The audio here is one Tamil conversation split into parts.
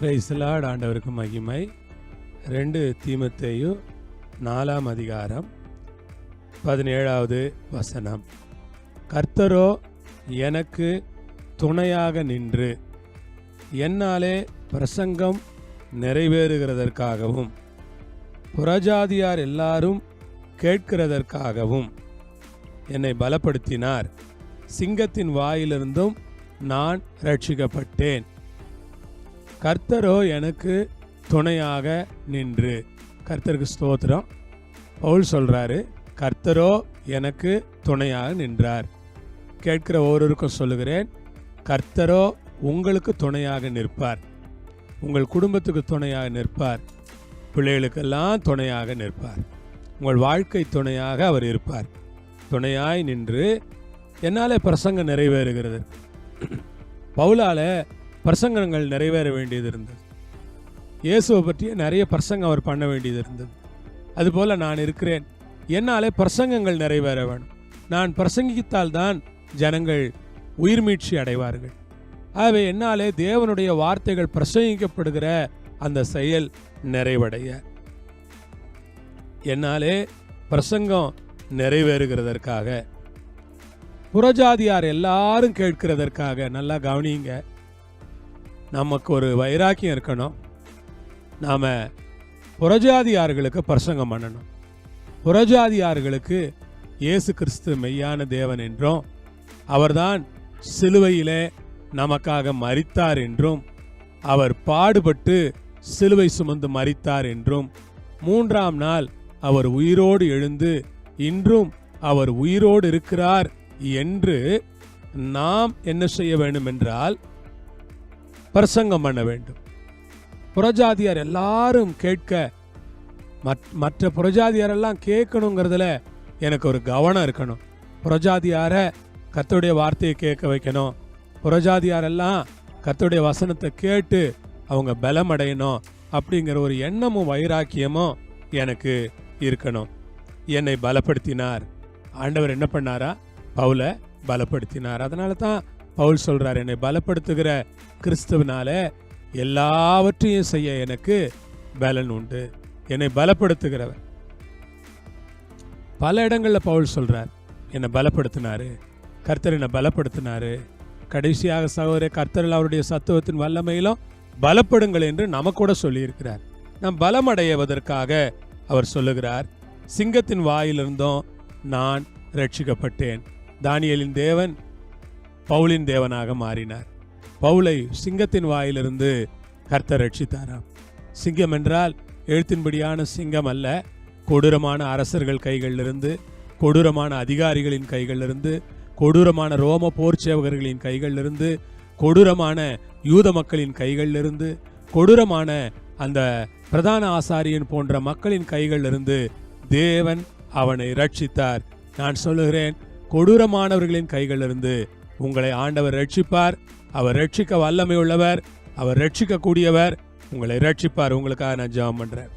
கிரைஸ்லாட் ஆண்டவருக்கு மகிமை. ரெண்டு தீமத்தையும் நாலாம் அதிகாரம் பதினேழாவது வசனம். கர்த்தரோ எனக்கு துணையாக நின்று என்னாலே பிரசங்கம் நிறைவேறுகிறதற்காகவும் புறஜாதியார் எல்லாரும் கேட்கிறதற்காகவும் என்னை பலப்படுத்தினார். சிங்கத்தின் வாயிலிருந்தும் நான் ரட்சிக்கப்பட்டேன் கர்த்தரோ எனக்கு துணையாக நின்று. கர்த்தருக்கு ஸ்தோத்திரம். பவுல் சொல்கிறாரு கர்த்தரோ எனக்கு துணையாக நின்றார். கேட்கிற ஒவ்வொருவருக்கும் சொல்லுகிறேன் கர்த்தரோ உங்களுக்கு துணையாக நிற்பார். உங்கள் குடும்பத்துக்கு துணையாக நிற்பார். பிள்ளைகளுக்கெல்லாம் துணையாக நிற்பார். உங்கள் வாழ்க்கை துணையாக அவர் இருப்பார். துணையாய் நின்று என்னால் பிரசங்கம் நிறைவேறுகிறது. பவுலால் பிரசங்கங்கள் நிறைவேற வேண்டியது இருந்தது. இயேசுவை பற்றிய நிறைய பிரசங்கம் அவர் பண்ண வேண்டியது இருந்தது. அதுபோல் நான் இருக்கிறேன். என்னாலே பிரசங்கங்கள் நிறைவேற வேணும். நான் பிரசங்கித்தால் தான் ஜனங்கள் உயிர்மீட்சி அடைவார்கள். ஆகவே என்னாலே தேவனுடைய வார்த்தைகள் பிரசங்கிக்கப்படுகிற அந்த செயல் நிறைவடைய. என்னாலே பிரசங்கம் நிறைவேறுகிறதற்காக. புறஜாதியார் எல்லாரும் கேட்கிறதற்காக. நல்லா கவனிங்க நமக்கு ஒரு வைராக்கியம் இருக்கணும். நாம் புறஜாதியார்களுக்கு பிரசங்கம் பண்ணணும். புறஜாதியார்களுக்கு இயேசு கிறிஸ்து மெய்யான தேவன் என்றும் அவர்தான் சிலுவையிலே நமக்காக மறித்தார் என்றும் அவர் பாடுபட்டு சிலுவை சுமந்து மறித்தார் என்றும் மூன்றாம் நாள் அவர் உயிரோடு எழுந்து இன்றும் அவர் உயிரோடு இருக்கிறார் என்று நாம் என்ன செய்ய வேண்டும் என்றால் பிரசங்கம் பண்ண வேண்டும். புறஜாதியார் எல்லாரும் கேட்க மற்ற புறஜாதியாரெல்லாம் கேட்கணுங்கிறதுல எனக்கு ஒரு கவனம் இருக்கணும். புறஜாதியாரை கத்துடைய வார்த்தையை கேட்க வைக்கணும். புறஜாதியாரெல்லாம் கத்துடைய வசனத்தை கேட்டு அவங்க பலம் அடையணும் அப்படிங்கிற ஒரு எண்ணமும் வைராக்கியமும் எனக்கு இருக்கணும். என்னை பலப்படுத்தினார். ஆண்டவர் என்ன பண்ணாரா? பவுலை பலப்படுத்தினார். அதனால தான் பவுல் சொல்றார் என்னை பலப்படுத்துகிற கிறிஸ்துவனால எல்லாவற்றையும் செய்ய எனக்கு பலன் உண்டு. என்னை பலப்படுத்துகிறவர். பல இடங்களில் பவுல் சொல்றார் என்னை பலப்படுத்தினாரு. கர்த்தர் என்னை பலப்படுத்தினாரு. கடைசியாக சகோதர கர்த்தரில் அவருடைய சத்துவத்தின் வல்லமையிலும் பலப்படுங்கள் என்று நமக்கூட சொல்லியிருக்கிறார். நாம் பலமடைவதற்காக அவர் சொல்லுகிறார் சிங்கத்தின் வாயிலிருந்தும் நான் ரட்சிக்கப்பட்டேன். தானியலின் தேவன் பவுலின் தேவனாக மாறினார். பவுலை சிங்கத்தின் வாயிலிருந்து கர்த்தர் ரட்சித்தாராம். சிங்கம் என்றால் எழுத்தின்படியான சிங்கம் அல்ல கொடூரமான அரசர்கள் கைகளிலிருந்து கொடூரமான அதிகாரிகளின் கைகளிலிருந்து கொடூரமான ரோம போர் சேவகர்களின் கைகளிலிருந்து கொடூரமான யூத மக்களின் கைகளிலிருந்து கொடூரமான அந்த பிரதான ஆசாரியன் போன்ற மக்களின் கைகளிலிருந்து தேவன் அவனை ரட்சித்தார். நான் சொல்லுகிறேன் கொடூரமானவர்களின் கைகளிலிருந்து உங்களை ஆண்டவர் ரட்சிப்பார். அவர் ரட்சிக்க வல்லமை உள்ளவர் அவர் ரட்சிக்க கூடியவர் உங்களை ரட்சிப்பார். உங்களுக்காக நான் ஜெபம் பண்ணுறேன்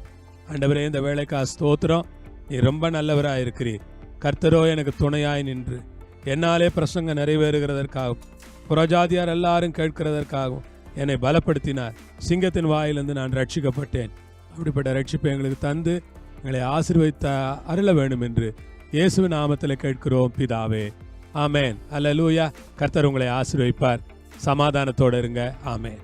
ஆண்டவரே இந்த வேலைக்கா ஸ்தோத்திரம். நீ ரொம்ப நல்லவராக இருக்கிறீர். கர்த்தரோ எனக்கு துணையாய் நின்று. என்னாலே பிரசங்கம் நிறைவேறுகிறதற்காகவும் புறஜாதியார் எல்லாரும் கேட்கிறதற்காகவும் என்னை பலப்படுத்தினார். சிங்கத்தின் வாயிலிருந்து நான் ரட்சிக்கப்பட்டேன். அப்படிப்பட்ட ரட்சிப்பை எங்களுக்கு தந்து எங்களை ஆசிர்வதித்த அருள வேண்டும் என்று இயேசு நாமத்தில் கேட்கிறோம் பிதாவே. ஆமேன். அல்லேலூயா கர்த்தர் உங்களை ஆசீர்வதிப்பார். சமாதானத்தோடு இருங்க. ஆமேன்.